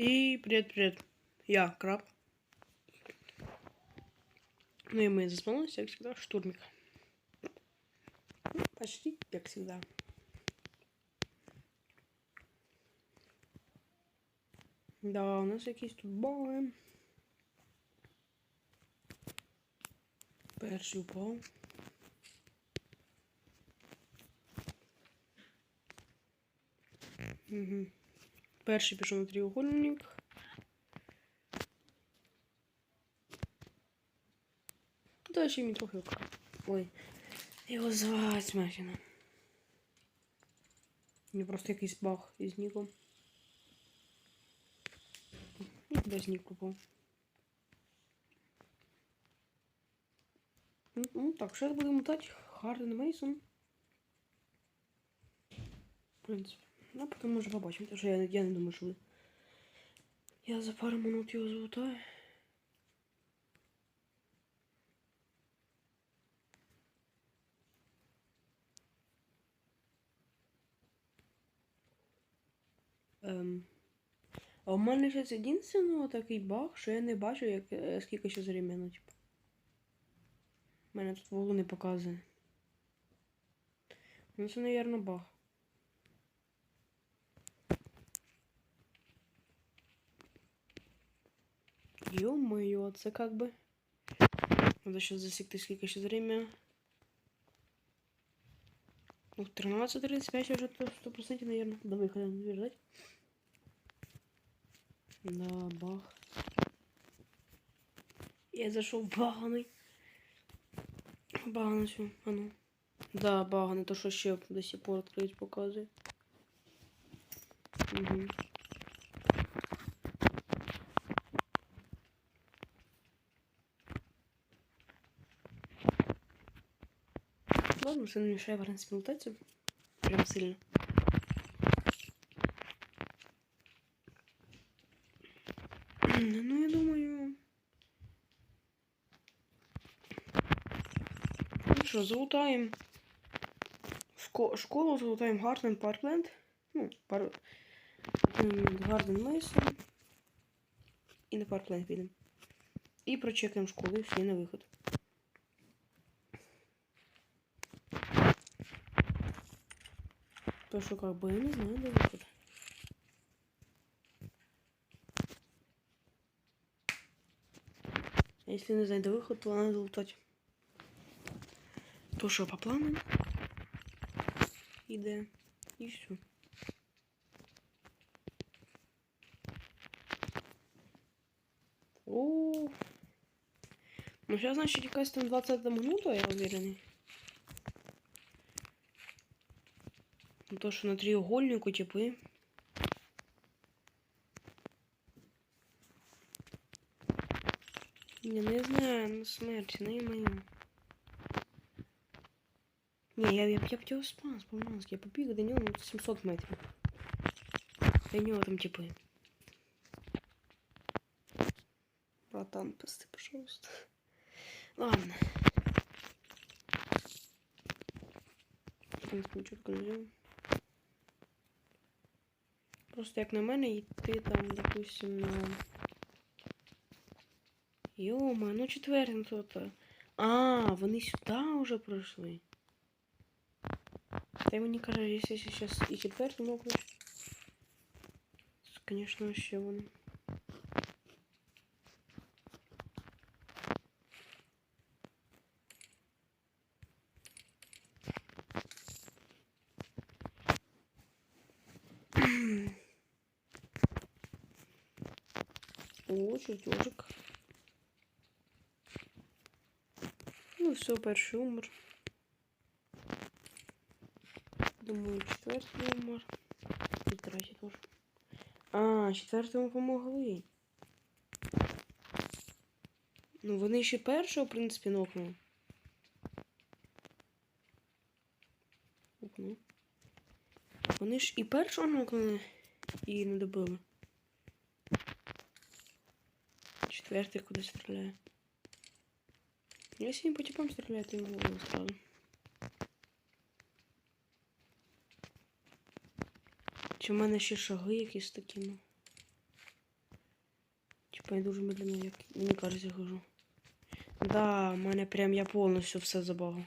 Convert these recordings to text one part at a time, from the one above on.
И привет, привет. Я Краб. Ну и мы заспавнились, как всегда, штурмик. Ну, Почти, как всегда. Да, у нас якісь тут баги. Перший упав. Угу. Перший пішов на треугольник. Та ще мені трохи окра. Ой. Його звать Мефіна. Мені просто якийсь баг із ніком. І без ніку був. Ну, ну так, зараз будемо мотати Харден Мейсон. В принципі. Ну, потім може побачимо, тому що я, я не думаю, що ви. Я за пару минут його золотаю. Ем. А у мене зараз єдиний такий баг, що я не бачу, як, е, скільки ще времени, типу. У мене тут вуглу не показує. Ну це, мабуть, баг. Ё-моё, це как бы. Надо сейчас засекти, скільки ще время. Ну, 13.35 уже то 100% наверное. До выхода надо ждать. Да, бах. Я зашел баганий. Баганий все, а ну. Да, баганий, то що ще до сих пор відкрить показує. Угу. Ладно, це не мешає в принципі. Прям сильно. Ну, я думаю. Ну що, залутаємо. Шко школу залутаємо Гарден Паркленд. Ну, пар... Гарден Мейсон. І на Паркленд підемо. І прочекаємо школу і всі на виход. Что как бы я не знаю, где выход. А если не знаю, где выход, то надо лутать. То что по плану? Іде. І все. О. Ну сейчас, значит, якась там 20 минута, я уверенный. То, що на треугольнику типи. Не, не знаю, ну смерть, не мою. Не, я, я, я б його спас, по-моєму, я побіг до нього ну, 700 метрів. До нього там типи. Братан, пусти, пожалуйста. Ладно. В принципе, нічого такого не взяв. Просто як на мене йти там, допустим, на. Йома, ну четвертим тут. А, вони сюди вже пройшли. Та й мені каже, якщо зараз і четвертим окруть. Звісно, ще вони. О, чертежик. Ну, все, перший умер. Думаю, четвертий умер. І третій теж. А, четвертому помогли. Ну, вони ще першого, в принципі, нокнули. Ну. Вони ж і першого нокнули, і не добили. Четвертый куда стреляю. Если не по типам стреляет, то его сразу. Чи в мене ще шаги якісь такі, ну. Типа я дуже медленно, як мені кажеться, хожу. Да, в мене прям я повністю все забагав.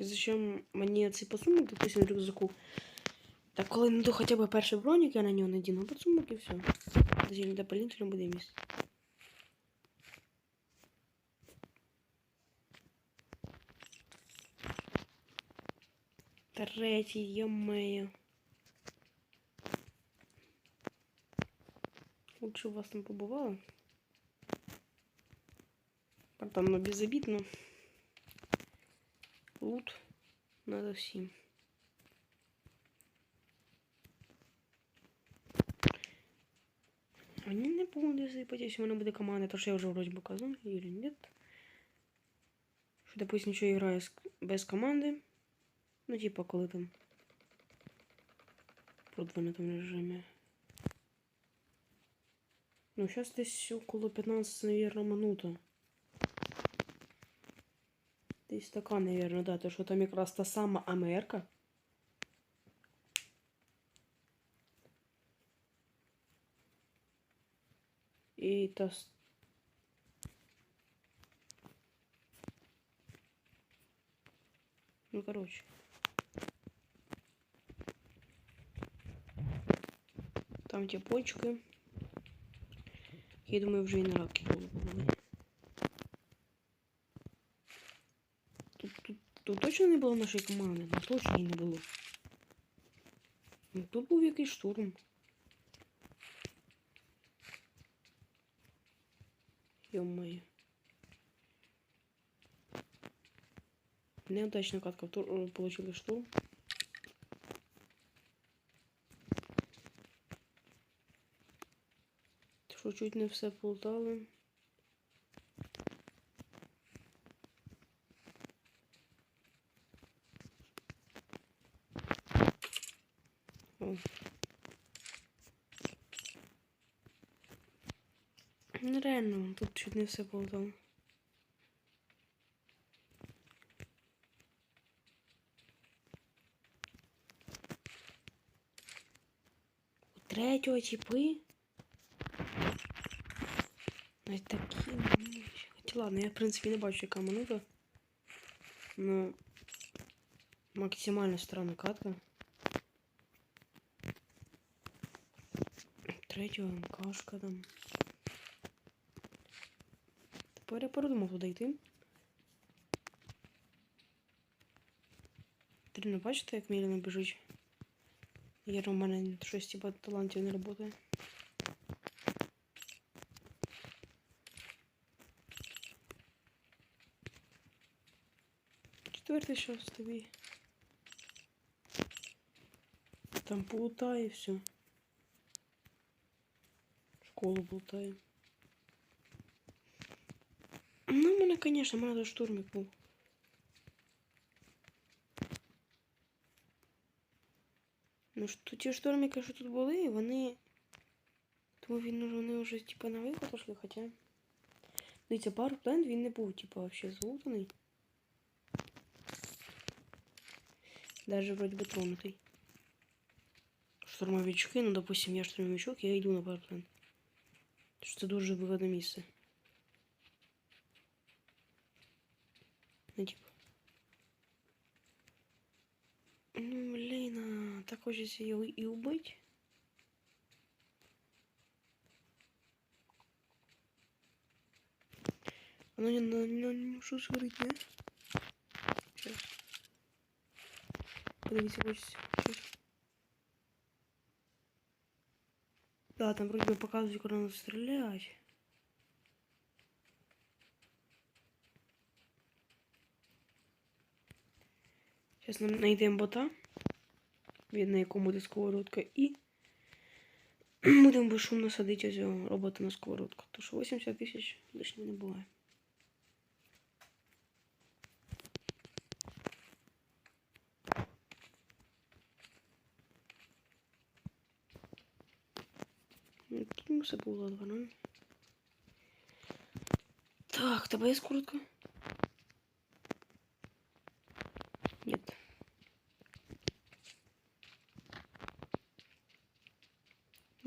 Ти зачем мені цей посумок, допустим, рюкзаку? Так коли найду хоча б перший бронік, я на нього надіну подсумок і все. Для полінтера буде місце. Третій, йомею. Лучше у вас там побувало. Там ну, безобидно. Лут надо всім. Они не будут сыпать, если у меня будет команда, то что я уже вроде бы казал, или нет. Что, допустим, что играю с- без команды. Ну, типа, коли там в продвинутому режимі. Ну, сейчас десь около 15, наверное, минута. Десь така, наверное, да, то що там якраз та сама Америка. І та... с- Ну, короче. Там ті почки. Я думаю, вже і на раки були. тут, тут точно не було нашої команди? Ну точно і не було. Ну, тут був якийсь штурм. Ё-моё. Неудачная катка. Тур- э, Получили штурм. Що чуть не все полутали. реально, тут чуть не все полутало. У третього чіпи. Навіть такі. ну, Хоча ладно, я в принципі не бачу, яка минута. Ну. Максимально странна катка. Третього МКшка там. Передумав туди йти. Трудно бачите, як медленно біжить. Я у мене щось типа талантів не працює. Четвертий щас тобі. Там полутає все. Школу полутає. Ну, мене, в мене штурмик був. Ну, що ті штурмики, що тут були, вони. Тому він уже- вони вже типа на виход пішли, хоча. Дивіться, пару плент він не був, типа, вообще злутаний. Даже вроде бы тронутый. Штурмовички, ну, допустим, я штурмовичок, я йду на парплен. Що це дуже вигодне місце. Ну, типа. Ну, блин, а, так хочется ее и убить. Она не, не, не, не что скрыть, не? Сейчас. Подивіться, хочется. Сейчас. Да, там вроде бы показывают, куда надо стрелять. Зараз нам знайдемо бота, від на якому буде сковородка, і будемо безшумно садити цього робота на сковородку. Тому що 80 тисяч лишнього не буває. Ну, все було два, ну. Так, тебе є сковородка?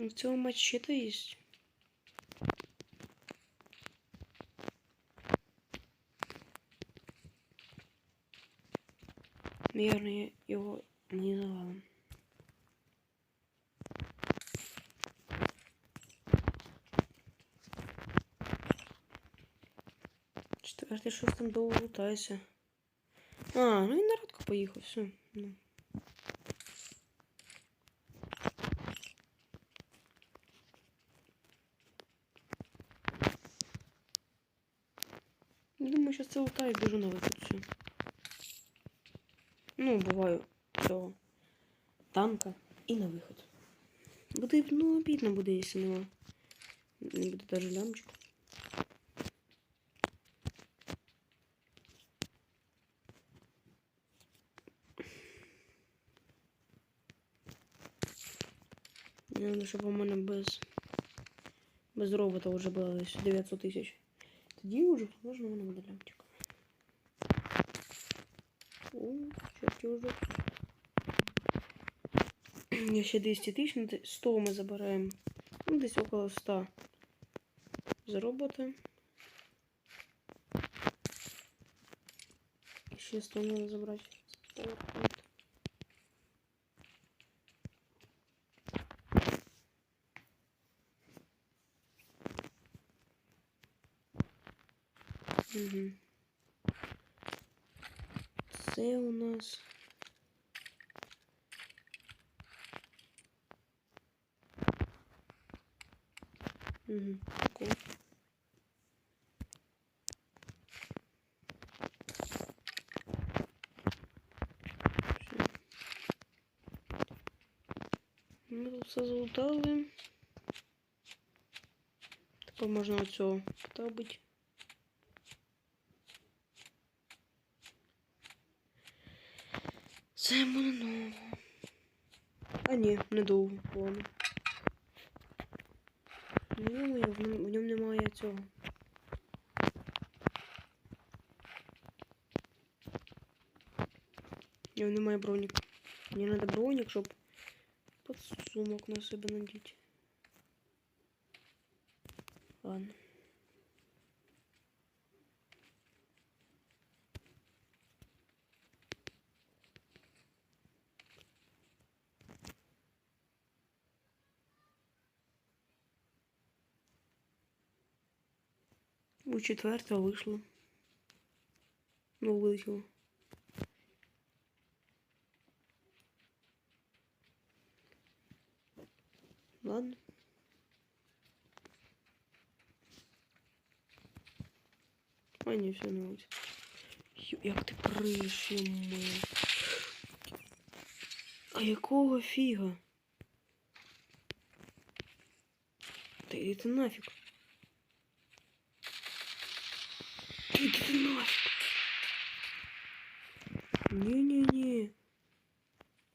В цьому мачете є. Наверное, його не завалим. Четвертий, щось там довго лутається. А, ну він народко поїхав, все. Ну. Думаю, що це лутаю і біжу на. Все. Ну, буваю цього танка і на виход. Буде, ну, обідно буде, якщо нема. Не буде даже лямчик. Надо, щоб у мене без, без робота вже було десь 900 тисяч. Тоді вже можна мене буде лямчик. О, чертежик. Я ще 200 тисяч, ну, десь 100 ми забираємо. Ну, десь около 100 за роботи. Ще 100 надо забрати. Угу. Це у нас. Угу. Всё. Ми тут все залутали. Тепер можна оцього ставити. Це буде ново. А ні, недовго, ладно. Ну, в ньому, в ньому немає цього. В ньому немає броніка. Мені треба бронік, щоб під сумок на себе надіти. Ладно. У четвертого вийшло. Ну, вилетіло. Ладно. А, ні, все не вийде. Як ти приш, йому. А якого фіга? Та іди ти нафіг. Нафіг. Ні-ні-ні.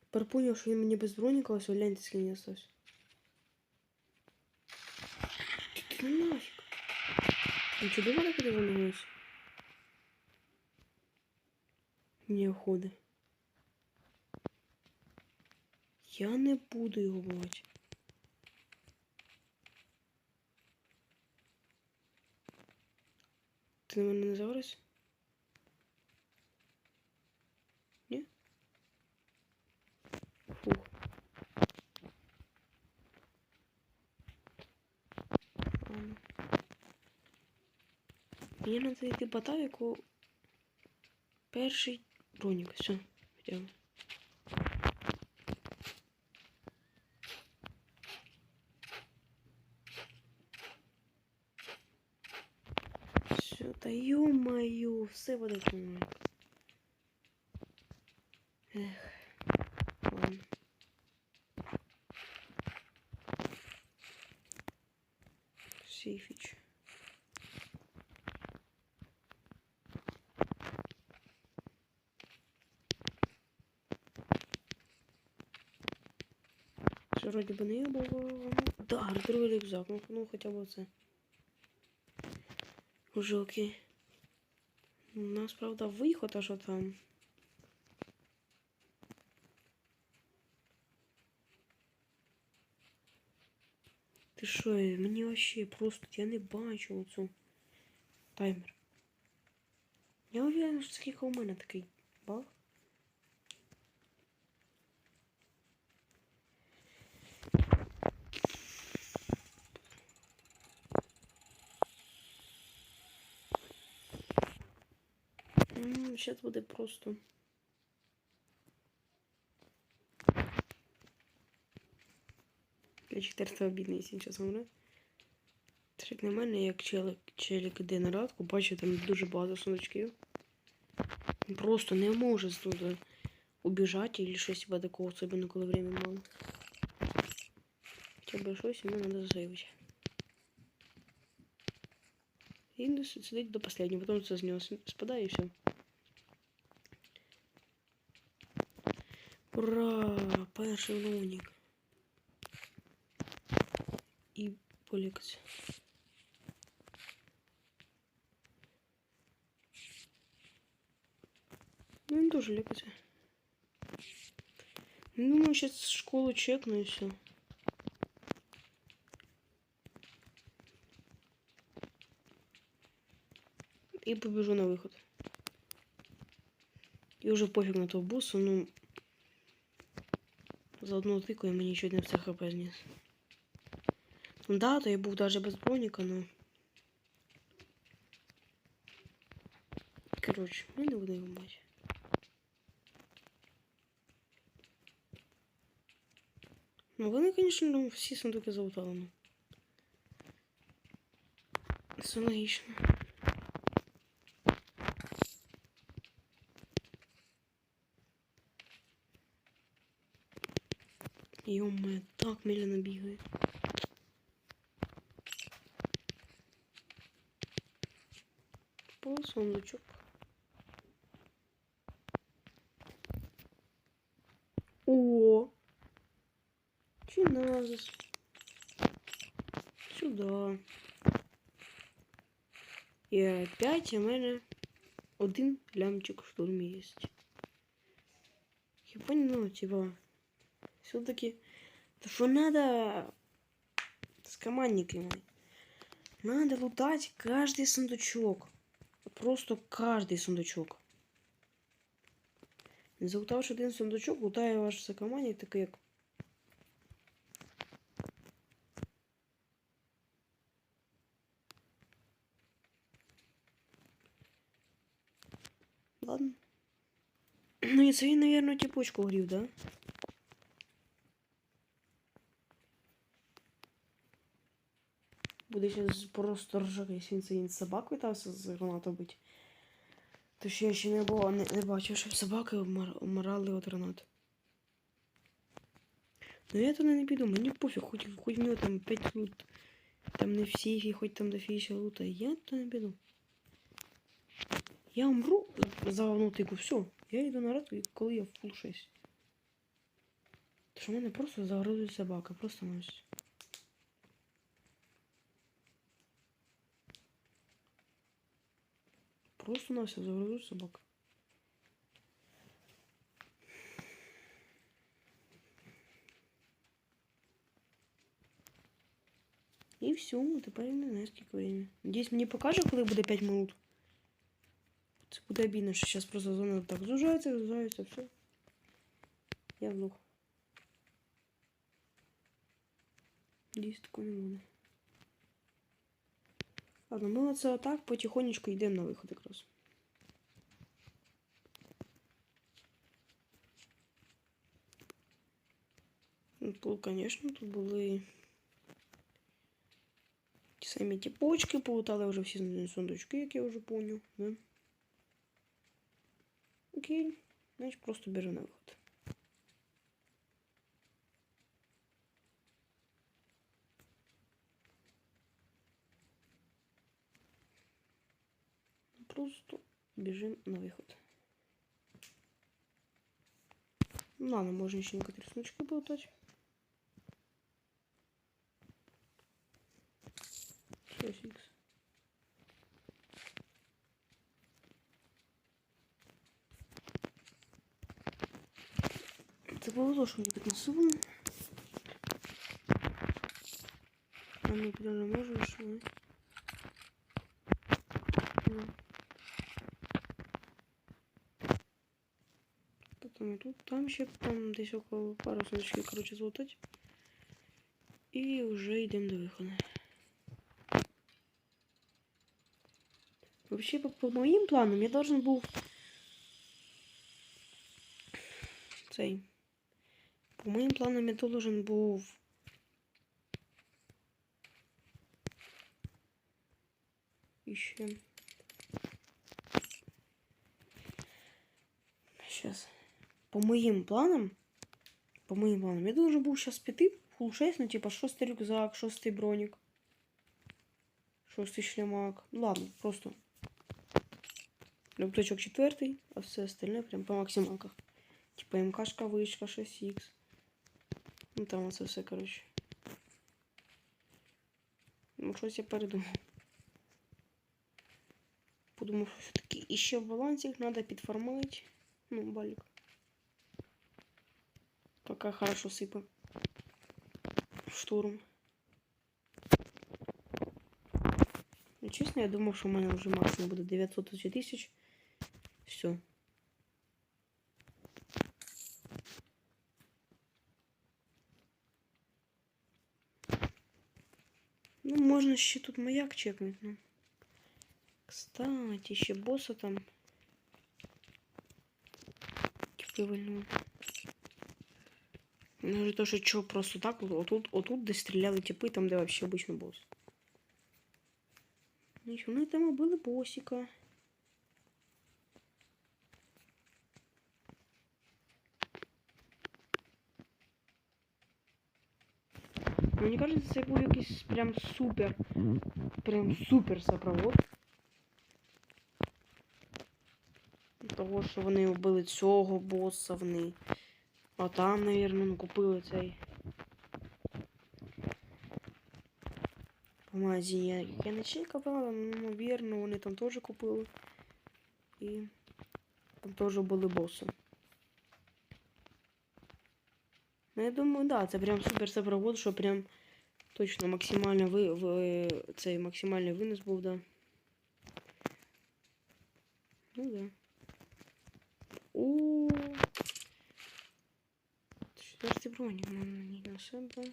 Тепер поняв, що він без броніка, ось гляньте, скільки не осталось. Іди ти нафіг. Ну что, думали, куди замінилось? Не. Я не буду його бувати. На мене не зараз? Ні? Фух. Мені треба йти по тавіку. Перший бронік. Все, йдемо. Все, та ё-моё, все буде помилка. Ех, ладно. Сейфич. Це вроді би не було. Да, другий рюкзак. Ну, ну хоча б це. Уже. У нас, правда, виход, що там? Ти що, мені вообще просто я не бачу оцю таймер. Я уверен, що скільки у мене такий баг. Зараз буде просто. Я 400 обідний зараз говорю. Це як на мене, як челик, челик іде на радку, бачу там дуже багато сундучків. Він просто не може туди убіжати или щось типа такого, особливо коли время мало. Хоча б щось йому треба засейвити. І сидить до последнего, потім це з нього спадає і все. Ура! Перший лунік. І полікаться. Ну, він дуже лікаться. Ну, Думаю, сейчас школу чекну и все. И побежу на выход. И уже пофиг на того босса, ну... Заодно тикаю, мені чуть не все хп зніс. Да, то я був даже без броніка, но... Короче, ми не будемо його бачити. Ну, вони, звісно, ну, всі сундуки залутали. Ну. Це логічно. Ё-моё, так медленно бегает. По сундучок. О! Чиназис. Сюда. І опять у мене один лямчик штурмі є. Я понял, типа, все-таки, то что надо с командниками, надо лутать каждый сундучок, просто каждый сундучок. Не залутавши один сундучок, лутає ваш сокомандник, такий як Ладно. Ну і це він, наверное, тіпочку грів, да? Буде зараз просто ржака, якщо він він собак витався з гранату бити. То що я ще не було, не, не бачив, щоб собаки вмир- вмирали від гранат. Ну я туди не піду, мені пофіг, хоч, хоч нього там 5 лут, там не в сейфі, хоч там до фіща лута, я туди не піду. Я умру за внутику, все. Я йду на раду, коли я фул 6. Тому що в мене просто загрузить собака, просто на Просто на все загрузить собака. І все, тепер я не знаю, скільки времени. Надіюсь, мені покаже, коли буде 5 минут. Це буде обідно, що зараз просто зона так зужається, зужається, все. Я вдох. Надіюсь, такого не буде. Ладно, ми оце отак потихонечку йдемо на виход якраз. Ну, Тут, звісно, тут були ті самі ті почки, полутали вже всі сундучки, як я вже поняв, да? Окей, значить просто біжу на виход. режим на выход. Ну ладно, можно еще некоторые рисуночки болтать. Сосикс. Это было то, что мне поднесу. А мы прям можем, что... Потом тут, там ще там десь около пару санточків, короче, злутать. І вже йдемо до виходу. Вообще, по, по моїм планам, я должен був цей. По моїм планам я должен був. Іще. Сейчас. По моїм планам. По моїм планам. Я должен був сейчас піти full 6, ну типа шостий рюкзак, шостий бронік. Шостий шлемак. Ну ладно, просто. Рюкзачок четвертый, а все остальное прям по максималках. Типа МКшка, вышка, 6х. Ну там оце все, короче. Ну, щось я передумав. Подумав, що все-таки іще в балансик треба підформити. Ну, балик. Пока хорошо сыпа. Штурм. Ну, чесно, я думав, що в мене вже максимум буде 900 тисяч. Все. Ну, можно ще тут маяк чекнуть. Ну. Кстати, ще босса там. Вивальнули. Ну, то, що чого просто так, отут, отут, де стріляли типи, там, де вообще обычно босс. Нічого, ну і там були босика. Мені кажется, це був якийсь прям супер. Прям супер сопровод. Того, що вони вбили цього боса вони. А там, наверное, ну, купили цей. По магазині. Я- не чекав, правда, ну, вірно, вони там теж купили. І там теж були боси. Ну, я думаю, да, це прям супер сопровод, що прям точно максимально ви, ви цей максимальний винос був, да. Ну да. О. Четвертий бронік на мені на себе.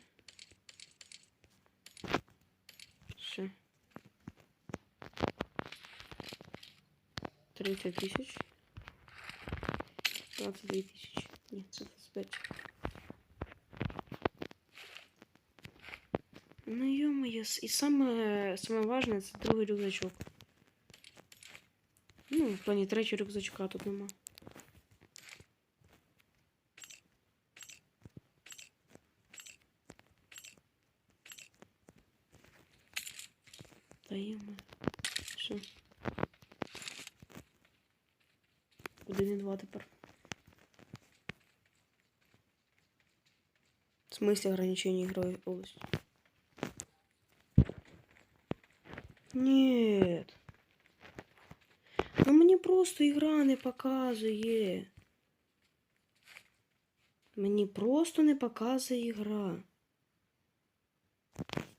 Ще. 30 тисяч. 22 тисячі. Ні, це 25. Ну с- і саме, саме важне це другий рюкзачок. Ну, в плані третього рюкзачка тут нема. Що? Один і два тепер. В смысле ограничения игровой области? Нет. Ну мені просто ігра не показує. Мені просто не показує ігра.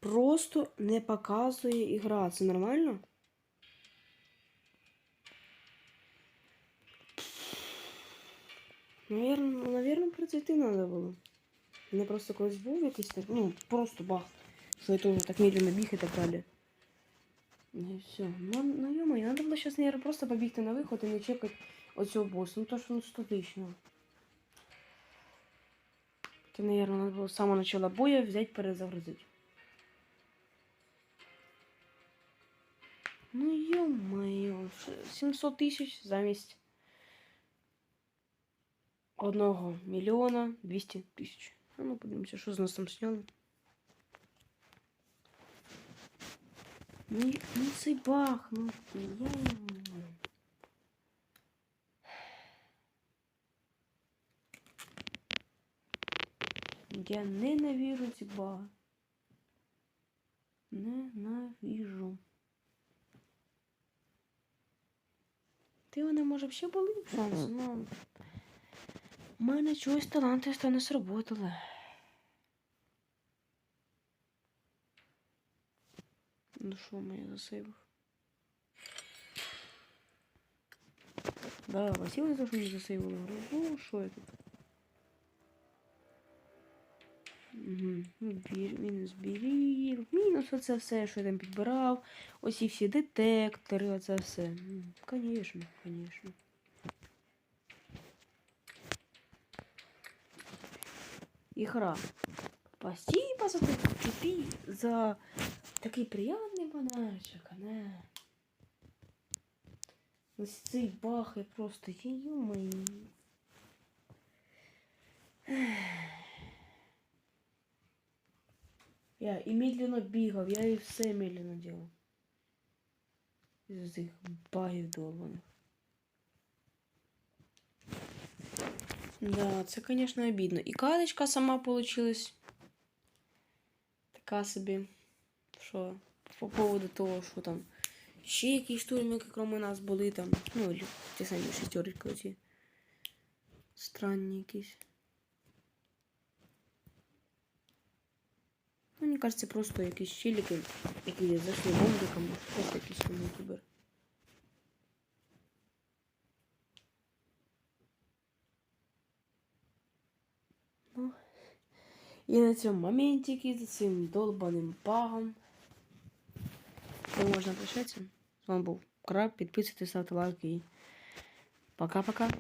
Просто не показує ігра. Це нормально? Наверное, ну, Навірно, навірно надо было. У меня просто колись був якийсь так, ну, просто бах. Що я теж так медленно біг и так далее. Ну і все. Ну, ну йома, треба було зараз, наверное, просто побігти на виход і не чекати оцього босса. Ну то ж ну статично. Це, наверное, надо было с самого начала боя взять, перезагрузить. Ну, -мо, 700 тысяч за месть. Одного мільйона 200 тисяч. А ну подивимося, що з нас там сняли. Ну, ну цей бах, ну. Я ненавижу ці бага. Ненавижу. Ти вона може взагалі були шанс, ну. Но... У мене чогось таланти не сработали. Ну що моє засейвив? Да, Василий за що не засейвив гру. Ну, що я тут? Угу. Мінус бірір. Мінус оце все, що я там підбирав. Ось і всі детектори, оце все. М, Конечно, Ігра. Спасибо за тобі за такий приятний подарочок, не. Ось цей бах, я просто ё-моё. Я і медленно бігав, я і все медленно делав. Із цих багів долбаних. Да, це, конечно, обідно. І карточка сама получилась. Така собі. Що по поводу того, що там ще якісь штурмики, крім нас, були там. Ну, ті самі шестерочки оці. Странні якісь. Ну, мені кажется, просто якісь челіки, які зайшли бомбиком, просто якісь ютубер. Ну, і на цьому моментикі за цим долбаним багом. То можна прощатися. З вами був Краб. Підписуйтесь, ставте лайки пока-пока.